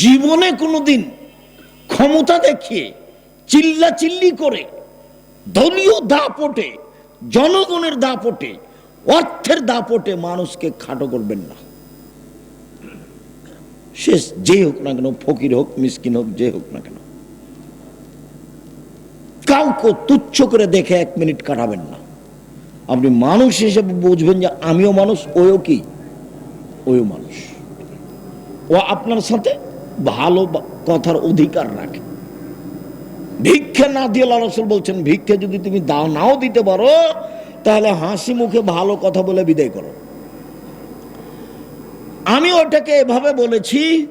জীবনে কোনোদিন ক্ষমতা দেখিয়ে চিল্লা চিল্লি করে দলীয় দাপটে, জনগণের দাপটে, অর্থের দাপটে মানুষকে খাটো করবেন না। সে যে হোক না কেন, ফকির হোক, মিসকিন হোক, যে হোক না কেন, কাউকে তুচ্ছ করে দেখে এক মিনিট কাটাবেন না। আপনি মানুষ হিসেবে বুঝবেন যে আমিও মানুষ ওও কি? ওও মানুষ। ও আপনার সাথে ভালো কথার অধিকার রাখে। ভিক্ষে না দিয়ে রসুল বলছেন, ভিক্ষে যদি তুমি দাও, নাও দিতে পারো, তাহলে হাসি মুখে ভালো কথা বলে বিদায় করো। আমি ওটাকে এভাবে বলেছি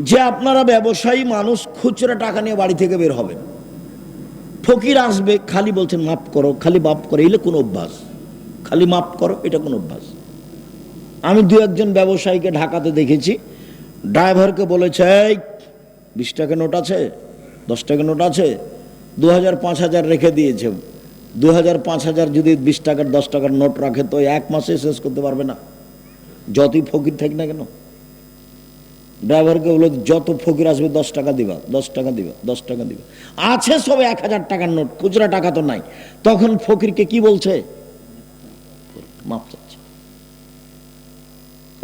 যে আপনারা ব্যবসায়ী মানুষ খুচরা টাকা নিয়ে বাড়ি থেকে বের হবেন। ফকির আসবে, খালি বলছেন, মাফ করো, খালি মাফ করো। এলে কোনো অভ্যাস? খালি মাফ করো, এটা কোনো অভ্যাস? আমি দু একজন ব্যবসায়ীকে ঢাকাতে দেখেছি ড্রাইভারকে বলেছে বিশ টাকা নোট আছে দশ টাকা নোট আছে দু হাজার পাঁচ হাজার রেখে দিয়েছে। দু হাজার পাঁচ হাজার যদি বিশ টাকার দশ টাকার নোট রাখে, তো এক মাসে শেষ করতে পারবে না। যতই ফকির থাকি না কেন? ড্রাইভারকে বলো, যত ফকির আসবে দশ টাকা দিবা দশ টাকা দিবা দশ টাকা দিবা। আছে সবে এক হাজার টাকার নোট, খুচরা টাকা তো নাই। তখন ফকিরকে কি বলছে? মাপ চাচ্ছে।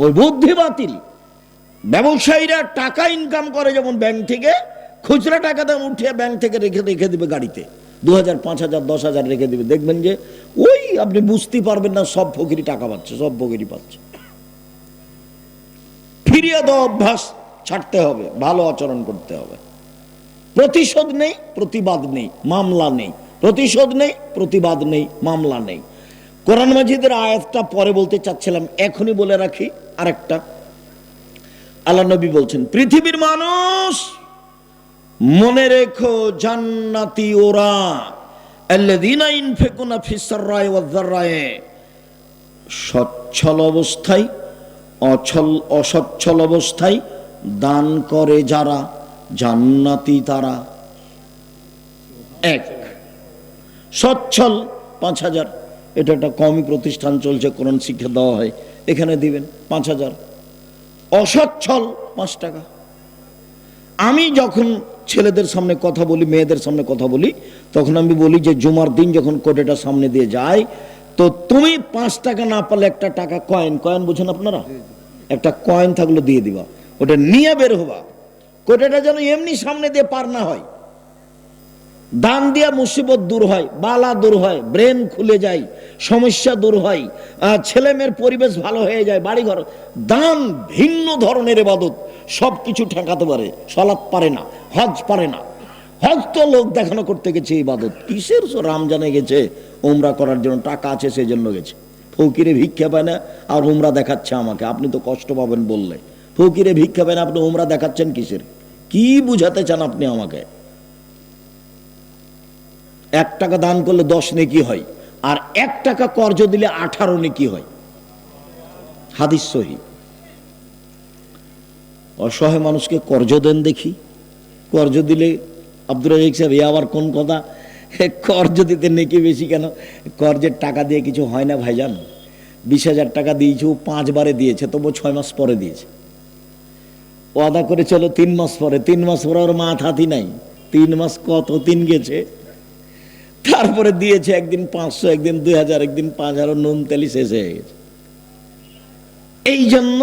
ওই বুদ্ধি বাতিল। ব্যবসায়ীরা টাকা ইনকাম করে যেমন ব্যাংক থেকে, খুচরা টাকা দাম উঠিয়ে ব্যাংক থেকে রেখে রেখে দিবে গাড়িতে। দু হাজার পাঁচ হাজার দশ হাজার রেখে দিবে। দেখবেন যে, ওই আপনি বুঝতে পারবেন না, সব ফকিরি টাকা পাচ্ছে, সব ফকিরি পাচ্ছে। ফিরিয়ে দেওয়া অভ্যাস ছাড়তে হবে, ভালো আচরণ করতে হবে। প্রতিশোধ নেই, প্রতিবাদ নেই, মামলা নেই। প্রতিশোধ নেই, প্রতিবাদ নেই, মামলা নেই। কোরআন মাজিদের আয়াতটা পরে বলতে চাচ্ছিলাম, এখনই বলে রাখি, আরেকটা। আল্লাহ নবী বলছেন, পৃথিবীর মানুষ, মনে রেখো জান্নাতি ওরা সচ্ছল অবস্থায়, অছল, অসচ্ছল অবস্থায় দান করে যারা, জান্নাতি তারা। এক। সচ্ছল, পাঁচ হাজার। এটা একটা কমই প্রতিষ্ঠান চলছে, কোরআন শিক্ষা দেওয়া হয়। এখানে দিবেন পাঁচ হাজার। অসচ্ছল পাঁচ টাকা। আমি যখন ছেলেদের সামনে কথা বলি মেয়েদের সামনে কথা বলি তখন আমি বলি যে জুমার দিন যখন কোটেটা সামনে দিয়ে যায় তো তুমি পাঁচ টাকা না পালে একটা টাকা কয়েন কয়েন বুঝেন আপনারা? একটা কয়েন থাকলে দিয়ে দিবা। ওটা নিয়ে বের হবা। কোটেটা যেন এমনি সামনে দিয়ে পার না হয়। দান দিয়া মুসিবত দূর হয় বালা দূর হয় ব্রেন খুলে যায় সমস্যা দূর হয় আহ, ছেলে মেয়ের পরিবেশ ভালো হয়ে যায় বাড়িঘর দান ভিন্ন ধরনের এবাদত সব কিছু ঠেকাতে পারে সলাৎ পারে না হজ পারে না। হজ তো লোক দেখানো করতে গেছে ইবাদত কিসের রামজানে গেছে উমরা করার জন্য টাকা আছে সেই জন্য গেছে। ফকিরে ভিক্ষা পায় না আর উমরা দেখাচ্ছে আমাকে আপনি তো কষ্ট পাবেন বললে। ফকিরে ভিক্ষা পায় না আপনি উমরা দেখাচ্ছেন কিসের? কি বুঝাতে চান আপনি আমাকে? এক টাকা দান করলে দশ নেকি হয়, আর এক টাকা কর্জ দিলে আঠারো নেকি হয়। হাদিস সহি। অসহায় মানুষকে কর্জ দেন দেখি। কর্জ দিলে আব্দুর রাজিক সাহেব, এ আবার কোন কথা? কর্জ দিতে নেকি বেশি কেন? কর্জের টাকা দিয়ে কিছু হয় না ভাইজান বিশ হাজার টাকা দিয়েছে, ও পাঁচবারে দিয়েছে তবু ছয় মাস পরে দিয়েছে। ও আদা করে চলো তিন মাস পরে, তিন মাস পরে ওর মাথাতি নাই। তিন মাস কত তিন গেছে? তারপরে দিয়েছে, একদিন পাঁচশো, একদিন দুই হাজার, একদিন পাঁচ হাজার, নুন তেলি শেষ হয়ে গেছে। এই জন্য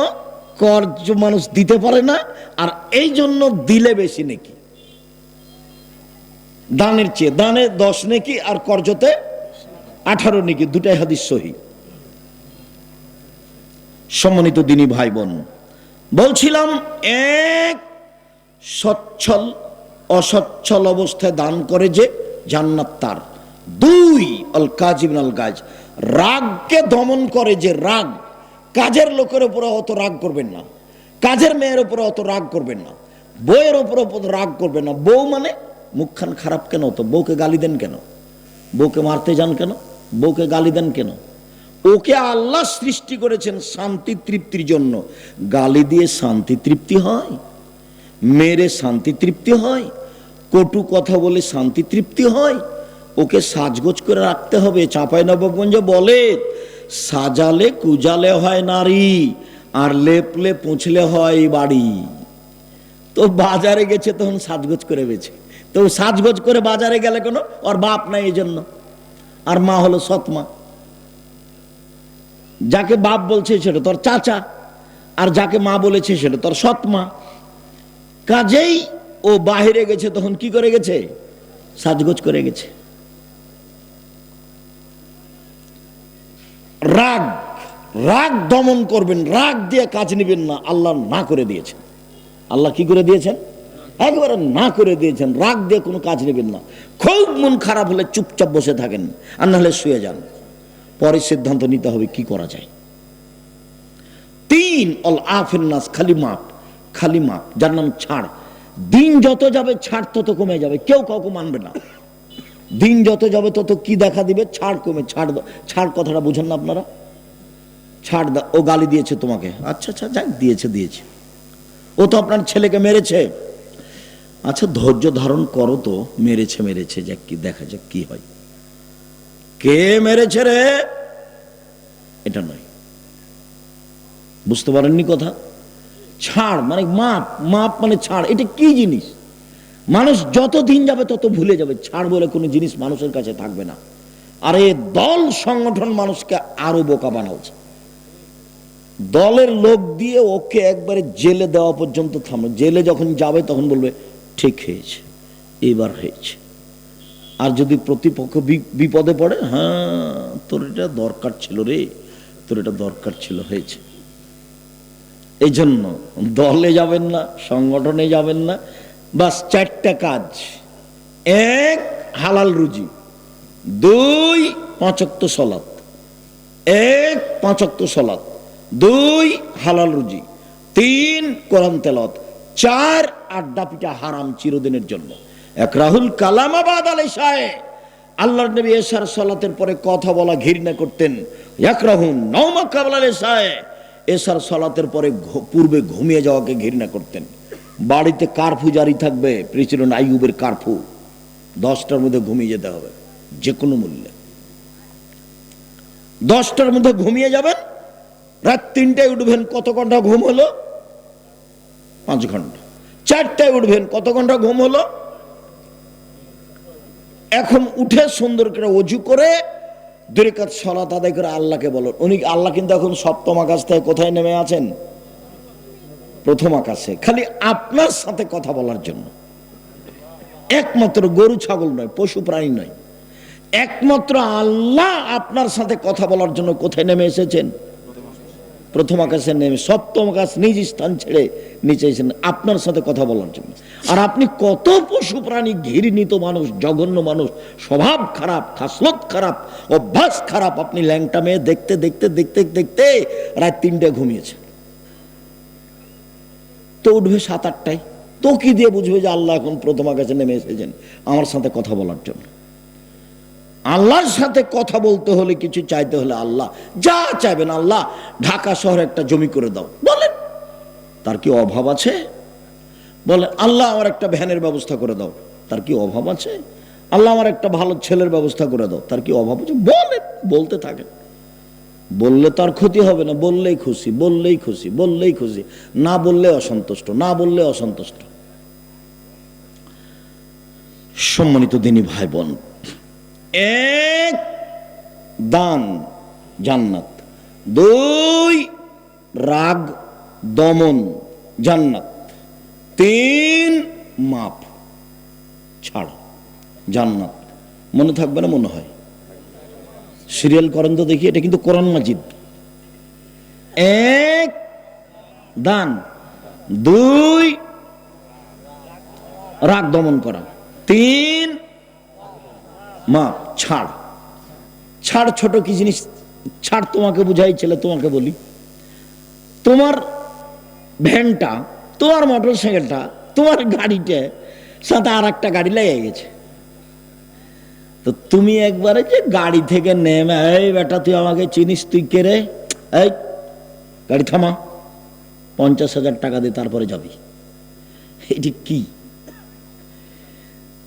কর্জ মানুষ দিতে পারে না, আর এই জন্য দিলে বেশি নাকি। দানের চেয়ে, দানে দশ নাকি আর কর্জতে আঠারো নাকি, দুটাই হাদিস সহি। সম্মানিত দিনী ভাই বোন বলছিলাম, এক সচ্ছল, অসচ্ছল অবস্থায় দান করে যে জান্নাত তার। দুই অল কাজিম আল গাজ রাগকে দমন করে যে রাগ, কাজের লোকের উপরে অত রাগ করবেন না। কাজের মেয়ের উপরে অত রাগ করবেন না। বউয়ের উপরে রাগ করবেন না। বউ মানে মুখখান খারাপ কেন? তো বউকে গালি দেন কেন? বউকে মারতে যান কেন? বউকে গালি দেন কেন? ওকে আল্লাহ সৃষ্টি করেছেন শান্তি তৃপ্তির জন্য। গালি দিয়ে শান্তি তৃপ্তি হয়, মেরে শান্তি তৃপ্তি হয়, কটু কথা বলে শান্তি তৃপ্তি হয় ওকে সাজগোজ করে রাখতে হবে। চাঁপাই নবগঞ্জ বলে, সাজালে কুজালে হয় নারী, আর লেপলে পুছলে হয় বাড়ি। তো বাজারে গেছে, তখন সাজগোজ করে বেছে। তো সাজগোজ করে বাজারে গেলে কোনো, ওর বাপ নাই এই জন্য আর মা হলো সৎ মা যাকে বাপ বলছে সেটা তোর চাচা, আর যাকে মা বলেছে সেটা তোর সৎ মা কাজেই ও বাহিরে গেছে, তখন কি করে গেছে? সাজগোজ করে গেছে। রাগ রাগ দমন করবেন, রাগ দিয়ে কাজ নেবেন না, আল্লাহ না করে দিয়েছেন। আল্লাহ কি করে দিয়েছেন? একবারে না করে দিয়েছেন, রাগ দিয়ে কোনো কাজ নেবেন না। খুব মন খারাপ হলে চুপচাপ বসে থাকেন, আর নাহলে শুয়ে যান। পরে সিদ্ধান্ত নিতে হবে কি করা যায়। তিন, অল আফের নাস, খালি মাপ খালি মাপ, যার নাম ছাড়। দিন যত যাবে, ছাড় তত কমে যাবে, কেউ কাউকে মানবে না। দিন যত যাবে তত কি দেখা দিবে? ছাড় কমে, ছাড় ছাড় কথাটা বুঝেন না আপনারা? ছাড় দাও ও গালি দিয়েছে তোমাকে। আচ্ছা আচ্ছা যাক, দিয়েছে দিয়েছে। ও তো আপনার ছেলেকে মেরেছে। আচ্ছা ধৈর্য ধারণ করো তো। মেরেছে মেরেছে, যাক কি দেখা যাক কি হয়। কে মেরেছে রে? এটা নয়। বুঝতে পারেননি কথা? ছাড় মানে মাপ মাপ মানে ছাড়। এটা কি জিনিস? মানুষ যত দিন যাবে তত ভুলে যাবে। ছাড় বলে কোনো জিনিস মানুষের কাছে থাকবে না। আর এই দল সংগঠন মানুষকে আরও বোকা বানাচ্ছে। দলের লোক দিয়ে ওকে একবারে জেলে দেওয়া পর্যন্ত থামলো। জেলে যখন যাবে তখন বলবে, ঠিক হয়েছে, এবার হয়েছে। আর যদি প্রতিপক্ষ বিপদে পড়ে হ্যাঁ তোর এটা দরকার ছিল রে, তোর এটা দরকার ছিল, হয়েছে। এই জন্য দলে যাবেন না, সংগঠনে যাবেন না বাস চারটা কাজ। এক, হালাল রুজি। দুই, পাঁচক্ত সলাত এক, পাঁচক্ত সলাত দুই, হালাল রুজি। তিন, কোরআন তেলত চার, আড্ডা পিঠা হারাম চিরদিনের জন্য। এক, রাহুল কালামাবাদ আলী সাহে। আল্লাহর নবী এশার সলাতের পরে কথা বলা ঘৃণা করতেন। এক, রাহুল নৌমা কাবলা আলী সাহে। এশার সলাতের পরে পূর্বে ঘুমিয়ে যাওয়াকে ঘৃণা করতেন। বাড়িতে কারফু জারি থাকবে, প্রেসিডেন্ট আইয়ুবের কারফু। দশটার মধ্যে ঘুমিয়ে যেতে হবে যে কোনো মূল্যে। দশটার মধ্যে ঘুমিয়ে যাবেন, রাত তিনটায় উঠবেন, কত ঘণ্টা ঘুম হলো? পাঁচ ঘণ্টা। চারটায় উঠবেন, কত ঘণ্টা ঘুম হলো? এখন উঠে সুন্দর করে অজু করে দুরেকাত সলাত আদায় করে আল্লাহকে বলো উনি, আল্লাহ কিন্তু এখন সপ্তম আকাশ থেকে কোথায় নেমে আছেন? প্রথম আকাশে, খালি আপনার সাথে কথা বলার জন্য। একমাত্র গরু, ছাগল নয়, পশু, প্রাণী নয়। একমাত্র আল্লাহ আপনার সাথে কথা বলার জন্য কোথায় নেমে এসেছেন? প্রথম আকাশে নেমে, সপ্তম আকাশ নিজ স্থান ছেড়ে নিচে এসেছেন, আপনার সাথে কথা বলার জন্য। আর আপনি কত পশু, প্রাণী, ঘৃণিত মানুষ, জঘন্য মানুষ, স্বভাব খারাপ, খাসলত খারাপ, অভ্যাস খারাপ, আপনি ল্যাংটা মেয়ে দেখতে দেখতে দেখতে দেখতে রাত তিনটে ঘুমিয়েছেন। তো উঠবে সাত আটটায়। তো কি দিয়ে বুঝবে যে আল্লাহ এখন প্রথম আকাশে নেমে এসেছেন? আমার সাথে কথা বলার জন্য। আল্লাহর সাথে কথা বলতে হলে, কিছু চাইতে হলে আল্লাহ। যা চাইবেন আল্লাহ। ঢাকা শহরে একটা জমি করে দাও। বলেন, তার কি অভাব আছে? বলে আল্লাহ আমার একটা ভ্যানের ব্যবস্থা করে দাও। তার কি অভাব আছে? আল্লাহ আমার একটা ভালো ছেলের ব্যবস্থা করে দাও। তার কি অভাব আছে? বলেন, বলতে থাকেন। বললে তার ক্ষতি হবে না, বললেই খুশি বললেই খুশি বললেই খুশি, না বললে অসন্তুষ্ট, না বললে অসন্তুষ্ট। সম্মানিত দিনী ভাই বোন এক, দান, জান্নাত। দুই, রাগ, দমন, জান্নাত। তিন, মাপ। ছাড়, জান্নাত। মনে থাকবে না, মনে হয়। সিরিয়াল করেন তো দেখি, এটা কিন্তু কোরআন মাজিদ। এক, দান। দুই, রাগ দমন করা। তিন মাপ ছাড়। ছাড় ছোট কি জিনিস? ছাড় তোমাকে বুঝাই, ছেলে তোমাকে বলি। তোমার ভ্যানটা, তোমার মোটর সাইকেলটা তোমার গাড়িটা সাথে আর একটা গাড়ি লেগে গেছে। তো তুমি একবারে যে গাড়ি থেকে নেমে, এই বেটা, তুই আমাকে চিনিস, তুই কে রে? এই, গাড়ি থামা, পঞ্চাশ হাজার টাকা দিয়ে তারপরে যাবি। এটি কি?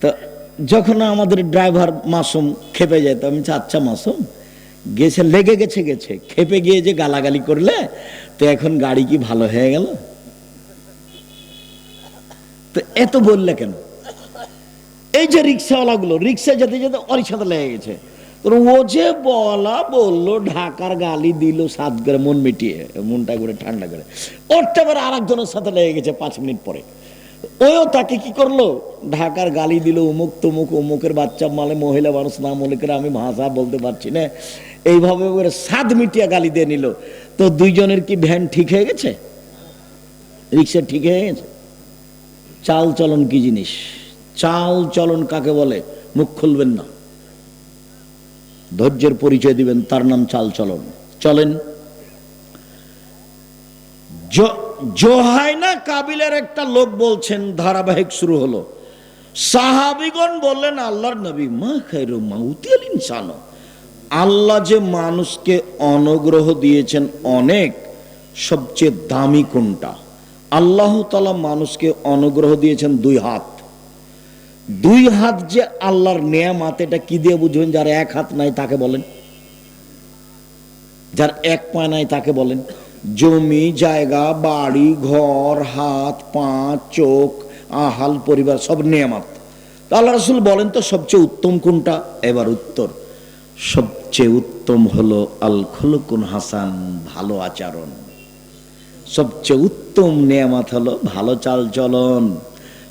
তো যখন আমাদের ড্রাইভার মাসুম খেপে যায়, তো আমি আচ্ছা মাসুম, গেছে, লেগে গেছে গেছে, খেপে গিয়ে যে গালাগালি করলে, তো এখন গাড়ি কি ভালো হয়ে গেল? তো এত বললে কেন? এই যে রিক্সাওয়ালাগুলো, রিক্সা যেতে যেতে ওরই সাথে লেগে গেছে। ও যে বলা বলল, ঢাকার গালি দিল, সাত করে মন মিটিয়ে, মনটা করে ঠান্ডা করে। ওরটা আবার আর একজনের সাথে লেগে গেছে পাঁচ মিনিট পরে। ওও তাকে কি করল? ঢাকার গালি দিল, উমুক তুমুক, উমুকের বাচ্চা মালে, মহিলা মানুষ না মনে করে আমি ভাষা বলতে পারছি না। এইভাবে করে সাত মিটিয়া গালি দিয়ে নিল। তো দুইজনের কি ভ্যান ঠিক হয়ে গেছে? রিক্সা ঠিক হয়ে গেছে? চাল চলন কি জিনিস? চাল চলন কাকে বলে? মুখ খুলবেন না। ধৈর্যের পরিচয় দিবেন, তার নাম চাল চলন। চলেন। জোহাইনা কাবিলের একটা লোক বলছেন, ধারাবাহিক শুরু হলো। সাহাবিগণ বললেন, আল্লাহর নবী, মা খাইরু মাউতিয়াল ইনসানো। আল্লাহ যে মানুষকে অনুগ্রহ দিয়েছেন অনেক, সবচেয়ে দামি কোনটা? আল্লাহ তালা মানুষকে অনুগ্রহ দিয়েছেন দুই হাত। দুই হাত যে আল্লাহর নেয়ামাত, এটা কি দিয়ে বুঝবেন? যার এক হাত নাই তাকে বলেন। যার এক পা নাই তাকে বলেন। জমি, জায়গা, বাড়ি, ঘর, হাত, পা, চোখ, আহাল, পরিবার, সব নেয়ামাত। আল্লাহ রসুল বলেন তো, সবচেয়ে উত্তম কোনটা? এবার উত্তর। সবচেয়ে উত্তম হলো আল খলকুন হাসান, ভালো আচরণ। সবচেয়ে উত্তম নিয়ামত হলো ভালো চাল চলন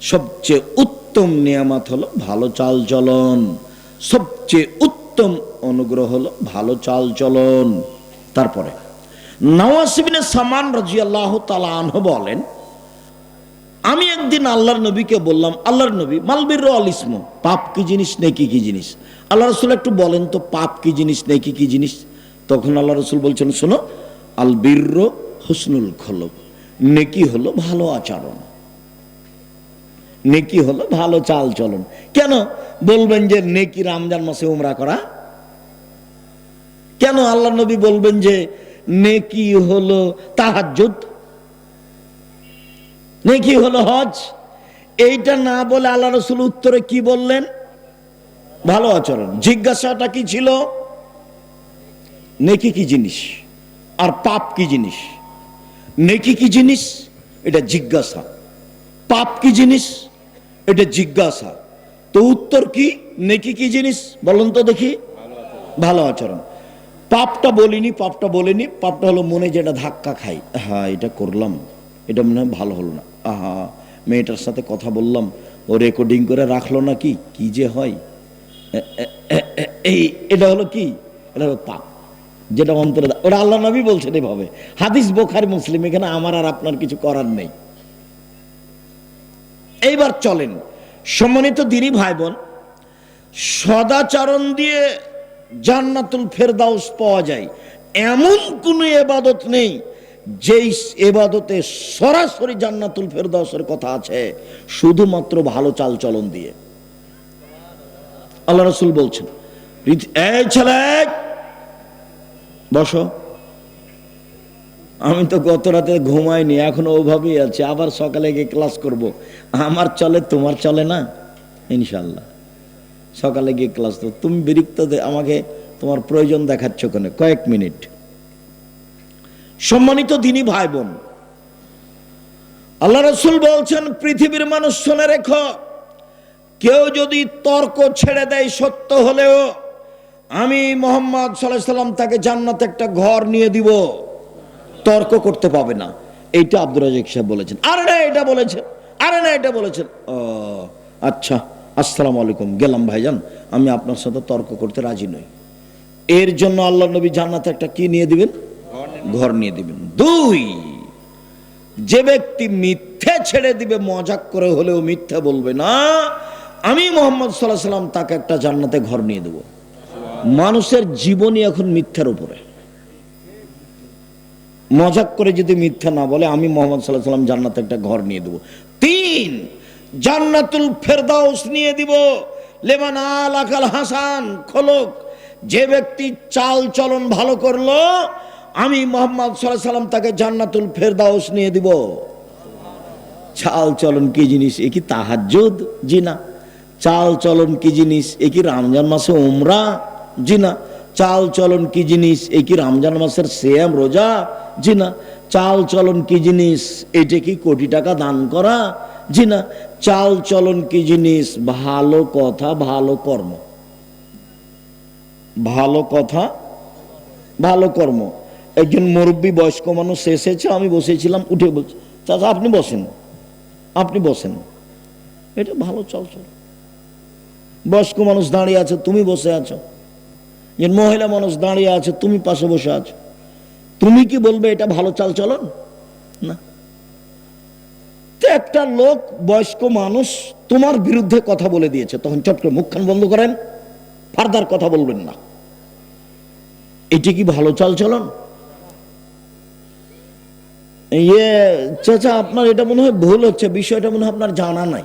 সবচেয়ে উত্তম নিয়ামত হলো ভালো চাল চলন। সবচেয়ে উত্তম অনুগ্রহ হলো ভালো চাল চলন। তারপরে নওয়াসিবিনে সামান রাজি আল্লাহ বলেন, আমি একদিন আল্লাহর নবীকে বললাম, আল্লাহর নবী মালবির আল ইসমো, পাপ কি জিনিস, নেকি কি জিনিস? আল্লাহ রসুল একটু বলেন তো, পাপ কি জিনিস, নেকি কি জিনিস? তখন আল্লাহ রসুল বলছেন, শোনো, আল বীর্র হুসনুল খলক নেকি হলো ভালো আচরণ। নেকি হলো ভালো চাল চলন। কেন? বলবেন যে নেকি রমজান মাসে উমরা করা। কেন আল্লাহ নবী বলবেন যে নেকি হলো তাহাজ্জুদ? নেকি হলো হজ? এইটা না বলে আল্লাহ রসুল উত্তরে কি বললেন? ভালো আচরণ। জিজ্ঞাসাটা কি ছিল? নেকি কি জিনিস? আর পাপ কি জিনিস? নেকি কি জিনিস? এটা জিজ্ঞাসা। পাপ কি জিনিস? এটা জিজ্ঞাসা। তো উত্তর কি? নেকি কি জিনিস? বলুন তো দেখি। ভালো আচরণ। পাপটা বলিনি পাপটা বলিনি। পাপটা হলো মনে যেটা ধাক্কা খাই হ্যাঁ এটা করলাম। এটা মনে হয় ভালো হলো না। আহা, মেয়েটার সাথে কথা বললাম। ও রেকর্ডিং করে রাখল না কি কি যে হয়? এই, এটা হলো কি? এটা হলো পাপ। যেটা অন্তরে ওটা আল্লাহ নবী বলছেন এভাবে। হাদিস বোখারি, মুসলিম, এখানে আমার আর আপনার কিছু করার নেই। এইবার চলেন। সম্মানিত দিনই ভাই বোন সদাচরণ দিয়ে জান্নাতুল ফেরদাউস পাওয়া যায়। এমন কোনো এবাদত নেই, যেই এবাদতে সরাসরি জান্নাতুল ফেরদাউসের কথা আছে, শুধুমাত্র ভালো চাল চলন দিয়ে। আল্লাহ রসুল বলছেন, এই ছেলে, বসো। আমি তো গত রাতে ঘুমাইনি, এখন ওভাবেই আছি, আবার সকালে গিয়ে ক্লাস করব। আমার চলে, তোমার চলে না? ইনশাল্লাহ সকালে গিয়ে ক্লাস তো তুমি বিরক্ত আমাকে তোমার প্রয়োজন দেখাচ্ছ কেন? কয়েক মিনিট। সম্মানিত দিনী ভাই বোন আল্লাহ রসুল বলছেন, পৃথিবীর মানুষ শুনে রেখো, কেউ যদি তর্ক ছেড়ে দেয় সত্য হলেও, আমি মোহাম্মদ সাল্লাহ সাল্লাম তাকে জান্নাতে একটা ঘর নিয়ে দিব। তর্ক করতে পাবে না। এইটা আব্দুর রাজাক সাহেব বলেছেন। আরে না, এটা বলেছেন। আরে না, এটা বলেছেন। ও আচ্ছা আসসালামু আলাইকুম। গেলাম ভাইজান, আমি আপনার সাথে তর্ক করতে রাজি নই। এর জন্য আল্লাহ নবী জান্নাতে একটা কি নিয়ে দিবেন? ঘর নিয়ে দিবেন। দুই, যে ব্যক্তি মিথ্যে ছেড়ে দিবে, মজাক করে হলেও মিথ্যে বলবে না, আমি মোহাম্মদ সাল্লাহ সাল্লাম তাকে একটা জান্নাতে ঘর নিয়ে দেব। মানুষের জীবনই এখন মিথ্যার উপরে। মজাক করে যদি মিথ্যা না বলে, আমি মোহাম্মদ সাল্লাহ সাল্লাম জান্নাতে একটা ঘর নিয়ে দেবো। তিন, জান্নাতুল ফেরদাউস নিয়ে দিব। লেমান আল আকাল হাসান, খোলক। যে ব্যক্তি চাল চলন ভালো করল, আমি মোহাম্মদ সাল্লাহ সাল্লাম তাকে জান্নাতুল ফেরদাউস নিয়ে দিব। চাল চলন কি জিনিস? এ কি তাহাজ্জুদ? জি না চাল চলন কি জিনিস? এ কি রমজান মাসে উমরা? জি না চাল চলন কি জিনিস? এই কি রমজান মাসের সেম রোজা? জি না। চাল চলন কি জিনিস? এটা কি কোটি টাকা দান করা? জি না। চাল চলন কি জিনিস? ভালো কথা, ভালো কর্ম। ভালো কথা, ভালো কর্ম। একজন মুরব্বী বয়স্ক মানুষ এসেছে, আমি বসেছিলাম, উঠে বলছি চাচা, আপনি বসেন। আপনি বসেন। এটা ভালো চল চল বয়স্ক মানুষ দাঁড়িয়ে আছে, তুমি বসে আছো। যে মহিলা মানুষ দাঁড়িয়ে আছে, তুমি পাশে বসে আছো। তুমি কি বলবে এটা ভালো চাল চলন না একটা লোক, বয়স্ক মানুষ, তোমার বিরুদ্ধে কথা বলে দিয়েছে। তখন চট করে মুখখান বন্ধ করেন, ফার্দার কথা বলবেন না। এটি কি ভালো চাল চলন ইয়ে চাচা, আপনার এটা মনে হয় ভুল হচ্ছে, বিষয়টা মনে হয় আপনার জানা নাই।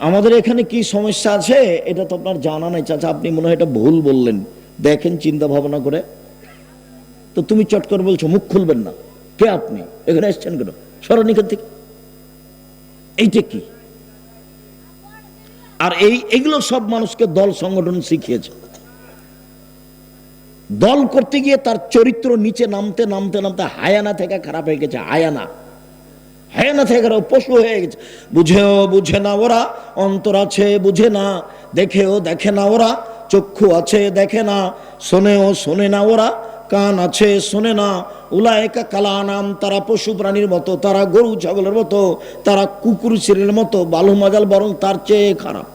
আমাদের এখানে কি সমস্যা আছে? এটা তো আপনার জানা নাই। চাচা, আপনি মনে হয় এটা ভুল বললেন। দেখেন, চিন্তা ভাবনা করে। তো তুমি চট করে বলছো, মুখ খুলবেন না। কে আপনি? এখানে এসছেন কেন? সরণ এখান থেকে। এইটা কি? আর এই, এগুলো সব মানুষকে দল সংগঠন শিখিয়েছে। দল করতে গিয়ে তার চরিত্র নিচে নামতে নামতে নামতে হায়ানা থেকে খারাপ হয়ে গেছে, হায়ানা। হায়ানা থেকে পশু হয়ে গেছে। বুঝেও বুঝে না ওরা, অন্তর আছে বুঝে না, দেখেও দেখে না ওরা, চক্ষু আছে দেখে না, শোনেও শোনে না ওরা, কান আছে শোনে না উলায়কা কালা নাম তারা পশু প্রাণীর মতো, তারা গরু ছাগলের মতো, তারা কুকুর চিরের মতো, বালু মাজাল বরং তার চেয়ে খারাপ।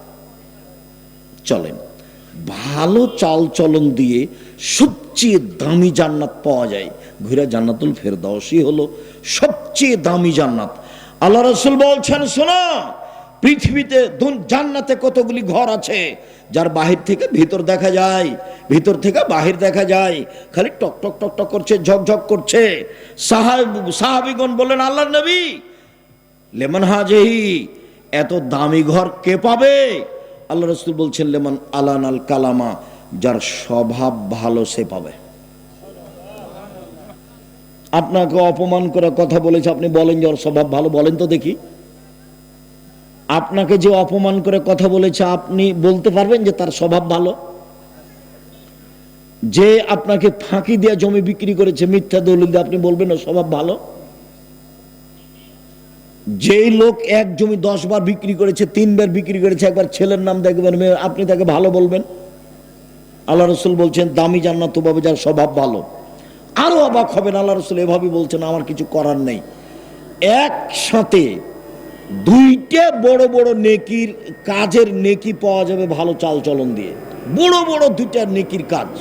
চলেন, ভালো চাল চলন দিয়ে সবচেয়ে দামি জান্নাত পাওয়া যায়। ঘুরে জান্নাতুল ফেরদাউসি হলো সবচেয়ে দামি জান্নাত। আল্লাহ রসুল বলছেন, শোনো, পৃথিবীতে জান্নাতে কতগুলি ঘর আছে, যার বাহির থেকে ভিতর দেখা যায়, ভিতর থেকে বাহির দেখা যায়, খালি টক টক টক টক করছে ঝকঝক করছে। সাহাব সাহাবিগণ বললেন আল্লাহ নবী, লেমন হাজেহি, এত দামি ঘর কে পাবে? আল্লাহ রসুল বলছেন, লেমন আলান আল কালামা, যার স্বভাব ভালো সে পাবে। আপনাকে অপমান করে কথা বলেছে, আপনি বলেন যে ওর স্বভাব ভালো, বলেন তো দেখি। আপনাকে যে অপমান করে কথা বলেছে, আপনি বলতে পারবেন যে তার স্বভাব ভালো? যে আপনাকে ফাঁকি দিয়ে জমি বিক্রি করেছে, মিথ্যা দলিল দিয়ে আপনি বলবেন ওর স্বভাব ভালো? যেই লোক এক জমি দশ বার বিক্রি করেছে তিনবার বিক্রি করেছে, একবার ছেলের নাম দেখবেন আপনি তাকে ভালো বলবেন? আল্লাহ রসুল বলছেন, দামি জান্নাত পাবে যার স্বভাব ভালো। আরও অবাক হবেন আল্লাহ রসুল এভাবে বলছেন, আমার কিছু করার নেই। একসাথে দুইটা বড় বড় নেকির কাজের নেকি পাওয়া যাবে ভালো চাল চলন দিয়ে। বড় বড় দুইটা নেকির কাজ।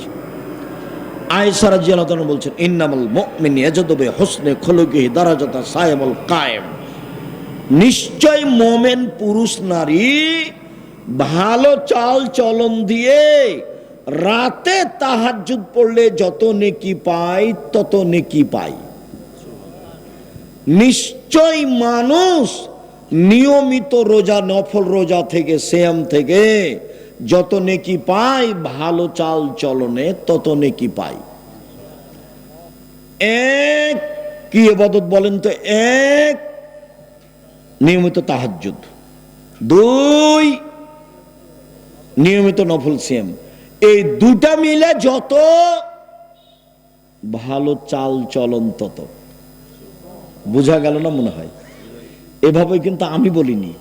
আয়েশারা জিয়ালাতান বলছেন, ইন্নামাল মুমিন ইয়াজদবে হোসনে খলুকিহি দারাজাতা সায়েমুল কায়েম। নিশ্চয় মোমেন পুরুষ নারী ভালো চাল চলন দিয়ে রাতে তাহাজ্জুদ পড়লে যত নেকি পাই, তত নেকি পাই। নিশ্চয় মানুষ নিয়মিত রোজা, নফল রোজা থেকে শ্যাম থেকে যত নেকি পায়, ভালো চাল চলনে তত নেকি পায়। এক, কি এবাদত বলেন তো? এক, নিয়মিত তাহাজ্জুদ। দুই, নিয়মিত নফল সিয়াম। এই দুটা মিলে যত ভালো চাল চলন তত। বোঝা গেল না মনে হয়? এভাবে কিন্তু আমি বলিনি।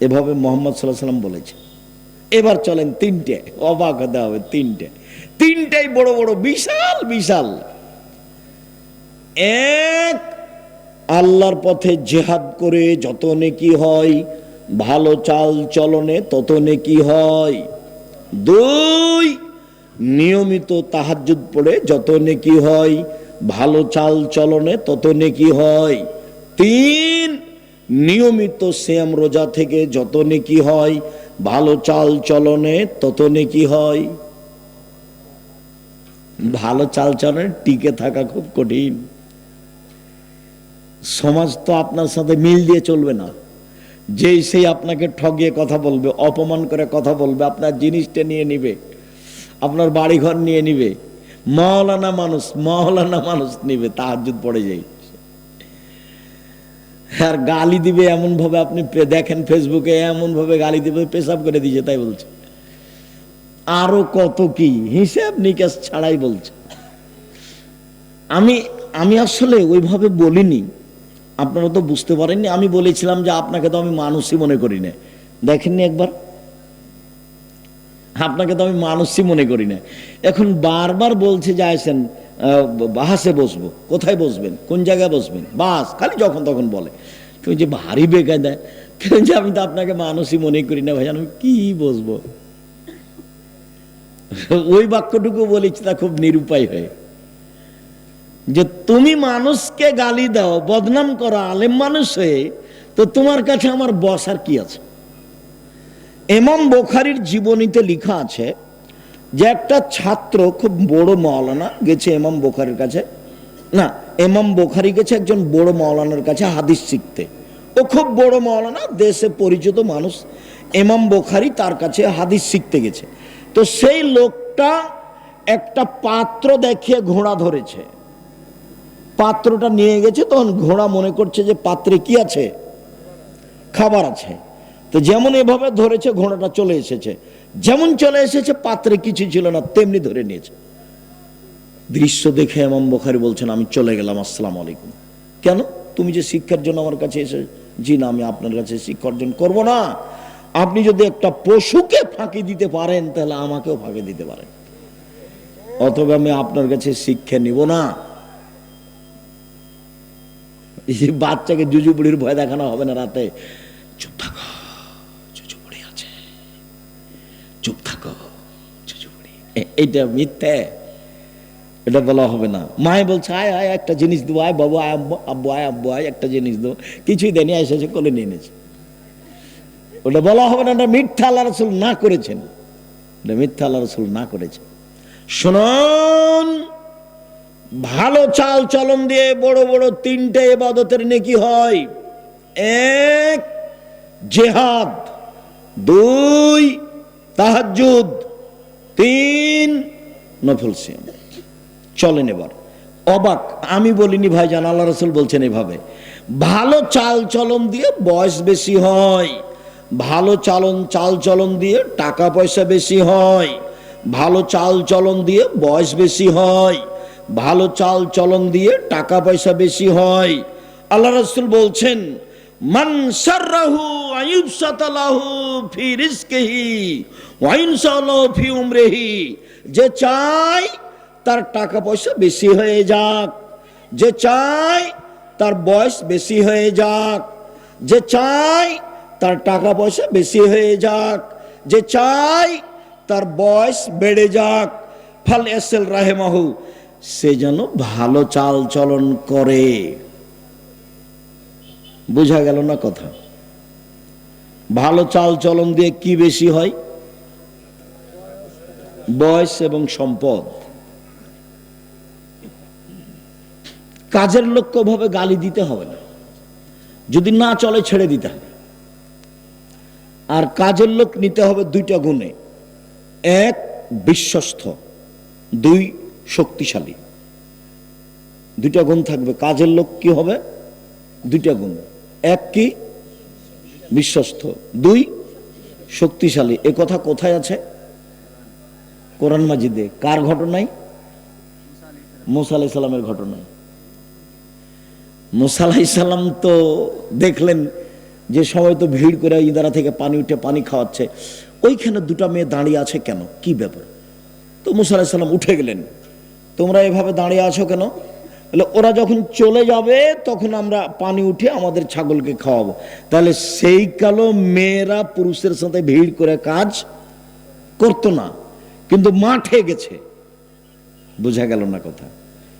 এভাবে মোহাম্মদ সাল্লাম বলেছে এবার চলেন তিনটে, অবাক হতে হবে তিনটে। তিনটাই বড় বড়, বিশাল বিশাল। এক, আল্লাহর পথে জেহাদ করে যত নেকি হয়, ভালো চাল চলনে তত নেকি হয়। দুই, নিয়মিত তাহাজ্জুদ পড়ে যত নেকি হয়, ভালো চাল চলনে তত নেকি হয়। তিন, নিয়মিত শ্যাম রোজা থেকে যত নেকি হয়, ভালো চাল চলনে তত নেকি হয়। ভালো চাল চলনে টিকে থাকা খুব কঠিন। সমাজ তো আপনার সাথে মিল দিয়ে চলবে না। যেই সেই আপনাকে ঠগিয়ে কথা বলবে, অপমান করে কথা বলবে, আপনার জিনিসটা নিয়ে নিবে, আপনার বাড়িঘর নিয়ে নিবে, মহলানা মানুষ মহলানা মানুষ নিবে তাহাজুদ পড়ে যাই আর গালি দিবে এমন ভাবে আপনি দেখেন ফেসবুকে এমন ভাবে গালি দিবে, পেশাব করে দিয়েছে, তাই বলছে। আরও কত কি, হিসাব নিকাশ ছাড়াই বলছে। আমি আমি আসলে ওইভাবে বলিনি। আপনারা তো বুঝতে পারেননি আমি বলেছিলাম যে আপনাকে তো আমি মানুষই মনে করি না। দেখেননি একবার? আপনাকে তো আমি মানুষই মনে করি না। এখন বারবার বলছে যে আইসেন আহ, বাসে বসবো। কোথায় বসবেন? কোন জায়গায় বসবেন? বাস খালি যখন তখন বলে। তুমি যে ভারী বেকায় দেয় কেন যে আমি তো আপনাকে মানুষই মনে করি না ভাই আমি কি বসবো? ওই বাক্যটুকু বলেছি তা খুব নিরুপায় হয়ে। যে তুমি মানুষকে গালি দাও, বদনাম করো, আলেম মানুষ হয়ে, তো তোমার কাছে আমার বসার কি আছে? এমাম বোখারির জীবনীতে লেখা আছে যে একটা ছাত্র, খুব বড় মাওলানা গেছে এমাম বোখারির কাছে। না এমাম বোখারি গেছে একজন বড় মাওলানার কাছে হাদিস শিখতে। ও খুব বড় মাওলানা, দেশে পরিচিত মানুষ। এমাম বোখারি তার কাছে হাদিস শিখতে গেছে। তো সেই লোকটা একটা পাত্র দেখিয়ে ঘোড়া ধরেছে। পাত্রটা নিয়ে গেছে, তখন ঘোড়া মনে করছে যে পাত্রে কি আছে? খাবার আছে। তো যেমন এভাবে ধরেছে, ঘোড়াটা চলে এসেছে। যেমন চলে এসেছে, পাত্রে কিছু ছিল না, তেমনি ধরে নিয়েছে। দৃশ্য দেখে এমাম বখারি বলছেন, আমি চলে গেলাম, আসসালাম আলাইকুম। কেন? তুমি যে শিক্ষার জন্য আমার কাছে এসে, জি না, আমি আপনার কাছে শিক্ষা অর্জন করব না। আপনি যদি একটা পশুকে ফাঁকি দিতে পারেন, তাহলে আমাকেও ফাঁকি দিতে পারেন। অথবা আমি আপনার কাছে শিক্ষা নিব না। বাচ্চাকে জুজু বুড়ির ভয় দেখানো হবে না রাতে। চুপ থাকো জুজু বুড়ি আছে। চুপ থাকো জুজু বুড়ি এ- এইটা মিথ্যে। এটা বলা হবে না। মায়ে বলছে, আয় আয়, একটা জিনিস দেবো আয়, বাবু, আয় আব্বু আয় আব্বু আয়, একটা জিনিস দেবো কিছুই দেয়নি এসেছে কোলে নিয়ে নিয়েছে। ওটা বলা হবে না, এটা মিথ্যা আল্লাহ রসুল না করেছেন। এটা মিথ্যা আল্লাহ রসুল না করেছেন। শুনুন। ভালো চাল চলন দিয়ে বড় বড় তিনটে এবাদতের নেকি হয়। এক, জেহাদ। দুই তাহাজুদ তিন, নফল সিয়াম। চলেন এবার। অবাক, আমি বলিনি ভাই জান আল্লাহ রসুল বলছেন এভাবে। ভালো চাল চলন দিয়ে বয়স বেশি হয়। ভালো চালন, চাল চলন দিয়ে টাকা পয়সা বেশি হয়। ভালো চাল চলন দিয়ে বয়স বেশি হয়। ভালো চাল চলন দিয়ে টাকা পয়সা বেশি হয়। আল্লাহ রসুল বলছেন যে চায় তার টাকা পয়সা বেশি হয়ে যাক। যে চায় তার বয়স বেশি হয়ে যাক। যে চায় তার টাকা পয়সা বেশি হয়ে যাক। যে চায় তার বয়স বেড়ে যাক। ফাল এসেল রাহেমাহু সে যেন ভালো চাল চলন করে। বোঝা গেল না কথা? ভালো চাল চলন দিয়ে কি বেশি হয়? বয়স এবং সম্পদ। কাজের লোককে ওভাবে গালি দিতে হবে না। যদি না চলে, ছেড়ে দিতে হবে। আর কাজের লোক নিতে হবে দুইটা গুণে। এক, বিশ্বস্ত। দুই শক্তিশালী। দুইটা গুণ থাকবে। কাজের লোক কি হবে? দুইটা গুণ। এক কি? বিশ্বস্ত। দুই, শক্তিশালী। এ কথা কোথায় আছে? কোরআন মাজিদে। কার ঘটনায়? মুসা ঘটনায়। মুসা আলাই তো দেখলেন যে সময় তো ভিড় করে ইদারা থেকে পানি উঠে পানি খাওয়াচ্ছে। ওইখানে দুটা মেয়ে দাঁড়িয়ে আছে কেন? কি ব্যাপার? তো মুসা আলাই উঠে গেলেন। তোমরা এভাবে দাঁড়িয়ে আছো কেন? তাহলে ওরা যখন চলে যাবে, তখন আমরা পানি উঠে আমাদের ছাগলকে খাওয়াবো। তাহলে সেই কালো মেয়েরা পুরুষের সাথে ভিড় করে কাজ করতো না, কিন্তু মাঠে গেছে। বোঝা গেল না কথা।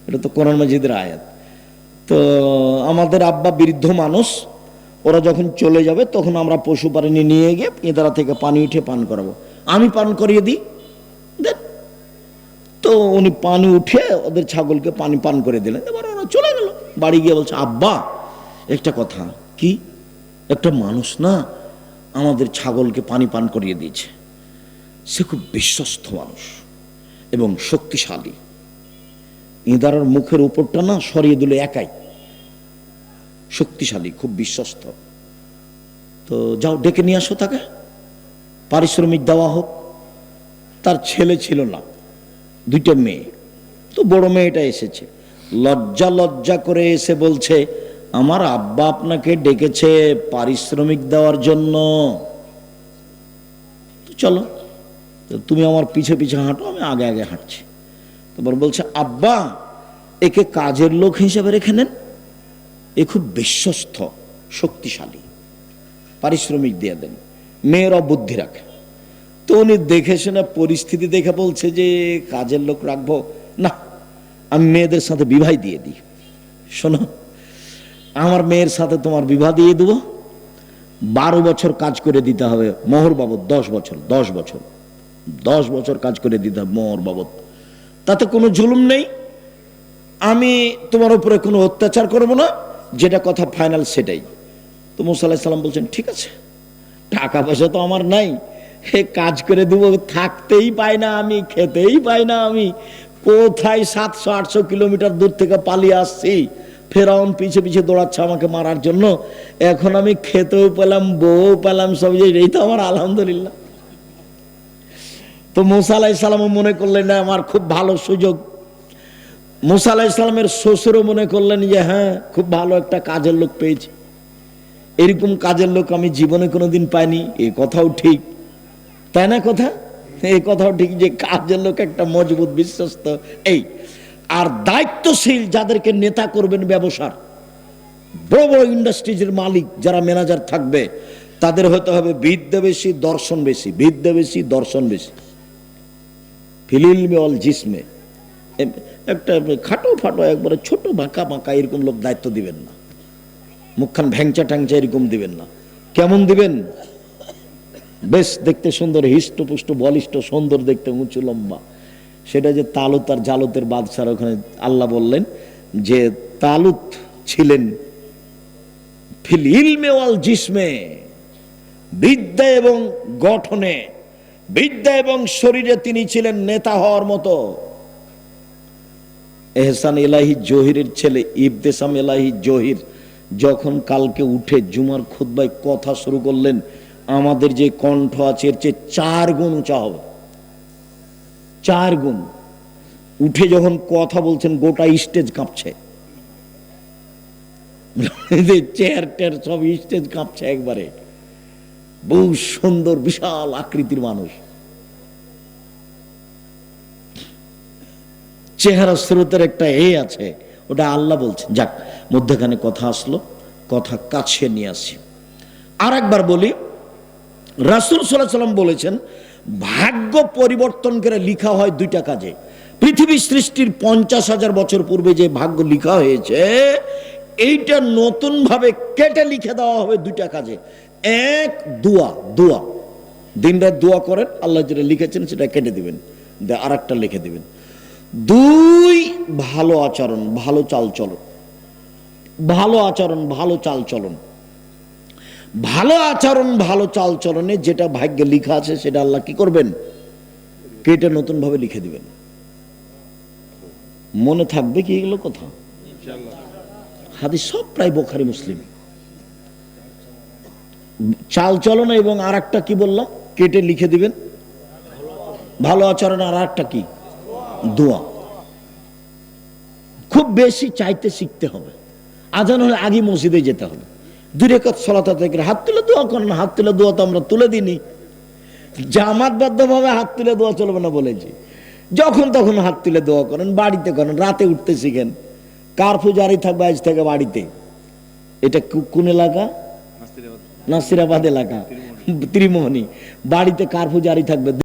এটা তো কোরআন মাজিদের আয়াত। তো আমাদের আব্বা বৃদ্ধ মানুষ, ওরা যখন চলে যাবে, তখন আমরা পশু প্রাণী নিয়ে গিয়ে ইদারা থেকে পানি উঠে পান করাবো। আমি পান করিয়ে দিই। তো উনি পানি উঠে ওদের ছাগলকে পানি পান করে দিলেন। এবার ওরা চলে গেল। বাড়ি গিয়ে বলছে, আব্বা, একটা কথা। কি? একটা মানুষ না আমাদের ছাগলকে পানি পান করিয়ে দিয়েছে। সে খুব বিশ্বস্ত মানুষ এবং শক্তিশালী। ইঁদারার মুখের উপরটা না সরিয়ে দিল একাই। শক্তিশালী, খুব বিশ্বস্ত। তো যাও, ডেকে নিয়ে আসো তাকে। পারিশ্রমিক দেওয়া হোক। তার ছেলে ছিল না। দুইটা মেয়ে। তো বড় মেয়েটা এসেছে। লজ্জা লজ্জা করে এসে বলছে, আমার আব্বা আপনাকে ডেকেছে পারিশ্রমিক দেওয়ার জন্য। চলো তুমি আমার পিছে পিছে হাঁটো, আমি আগে আগে হাঁটছি। তারপর বলছে, আব্বা, একে কাজের লোক হিসেবে রেখে নেন। এ খুব বিশ্বস্ত, শক্তিশালী। পারিশ্রমিক দিয়ে দেন। মেয়েরা বুদ্ধি রাখে তো উনি দেখে শুনে পরিস্থিতি দেখে বলছে যে, কাজের লোক রাখব। না, আমি মেয়েদের সাথে বিবাহ দিয়ে দিই। শোনো, আমার মেয়ের সাথে তোমার বিবাহ দিয়ে দেবো। বারো বছর কাজ করে দিতে হবে মোহর বাবদ, দশ বছর দশ বছর। দশ বছর কাজ করে দিতে হবে মোহর বাবদ। তাতে কোনো জুলুম নেই। আমি তোমার উপরে কোনো অত্যাচার করব না, যেটা কথা ফাইনাল সেটাই। তো মুসা আলাহিসাল্লাম সাল্লাম বলছেন, ঠিক আছে, টাকা পয়সা তো আমার নাই হে কাজ করে দেবো, থাকতেই পাই না আমি, খেতেই পাই না আমি। কোথায় সাতশো, আটশো কিলোমিটার দূর থেকে পালিয়ে আসছি? ফেরাউন পিছে পিছে দৌড়াচ্ছে আমাকে মারার জন্য। এখন আমি খেতেও পেলাম বউ পেলাম, সব এই তো আমার আলহামদুলিল্লাহ। তো মুসা আলাহি মনে করলেন, না, আমার খুব ভালো সুযোগ। মুসা আলাহি সাল্লামের শ্বশুরও মনে করলেন যে হ্যাঁ খুব ভালো একটা কাজের লোক পেয়েছি। এরকম কাজের লোক আমি জীবনে কোনোদিন পাইনি, এ কথাও ঠিক। তাই না কথা? এই কথাও ঠিক যে কাজের লোক একটা মজবুত বিশ্বস্ত। এই, আর দায়িত্বশীল যাদেরকে নেতা করবেন ব্যবসার, বড় বড় ইন্ডাস্ট্রিজের মালিক যারা ম্যানেজার থাকবে, তাদের হতে হবে বিদ্যা বেশি, দর্শন বেশি বিদ্যা বেশি, দর্শন বেশি। ফিলিলমে অল জিসমে। একটা খাটো ফাটো, একবারে ছোট বাঁকা বাঁকা এরকম লোক দায়িত্ব দিবেন না। মুখখান ভ্যাংচা ট্যাংচা এরকম দিবেন না। কেমন দিবেন? বেশ দেখতে সুন্দর, হিষ্টপুষ্ট, বলিষ্ঠ, সুন্দর দেখতে, উঁচু, লম্বা। সেটা যে তালুত আর জালুতের বাদশার ওখানে আল্লাহ বললেন যে তালুত ছিলেন জিসমে, বিদ্যা এবং গঠনে। বিদ্যা এবং শরীরে তিনি ছিলেন নেতা হওয়ার মতো। এহসান এলাহি জহিরের ছেলে ইবতেসাম এলাহি জহির যখন কালকে উঠে জুমার খুদ্বায় কথা শুরু করলেন আমাদের যে কণ্ঠ আছে, এর চেয়ে চার গুণ উঁচা হবে। চার গুণ। উঠে যখন কথা বলছেন, গোটা স্টেজ কাঁপছে। চেয়ার টেয়ার সব স্টেজ কাঁপছে একবারে। বহু সুন্দর, বিশাল আকৃতির মানুষ। চেহারা স্রোতের একটা এ আছে, ওটা আল্লাহ বলছেন। যাক, মধ্যখানে কথা আসলো, কথা কাছে নিয়ে আসি। আর একবার বলি রাসুল সাল্লাহ সাল্লাম বলেছেন, ভাগ্য পরিবর্তন করে লিখা হয় দুইটা কাজে। পৃথিবী সৃষ্টির পঞ্চাশ হাজার বছর পূর্বে যে ভাগ্য লিখা হয়েছে, এইটা নতুন ভাবে কেটে লিখে দেওয়া হবে দুইটা কাজে। এক, দোয়া দোয়া। দিন রাত দোয়া করেন, আল্লাহ যেটা লিখেছেন সেটা কেটে দিবেন আর একটা লিখে দিবেন। দুই, ভালো আচরণ, ভালো চাল চলন ভালো আচরণ, ভালো চাল চলন ভালো আচরণ, ভালো চাল চলনে যেটা ভাগ্যে লেখা আছে সেটা আল্লাহ কি করবেন? কেটে নতুন ভাবে লিখে দিবেন। মনে থাকবে কি এগুলো কথা? হাদিস সব প্রায় বোখারি, মুসলিম। চাল চলন এবং আর একটা কি বললাম? কেটে লিখে দিবেন। ভালো আচরণ আর একটা কি? দোয়া। খুব বেশি চাইতে শিখতে হবে। আজান হলে আগে মসজিদে যেতে হবে। সলাতা থেকে হাত তুলে দোয়া করেন হাত তুলে দোয়া তো আমরা তুলে দিইনি। জামাতবদ্ধভাবে হাত তুলে দোয়া চলবে না বলেছি যখন তখন হাত তুলে দোয়া করেন বাড়িতে করেন রাতে উঠতে শিখেন। কারফু জারি থাকবে আজ থেকে বাড়িতে। এটা কোন এলাকা? নাসিরাবাদ এলাকা। ত্রিমোহনী। বাড়িতে কারফু জারি থাকবে।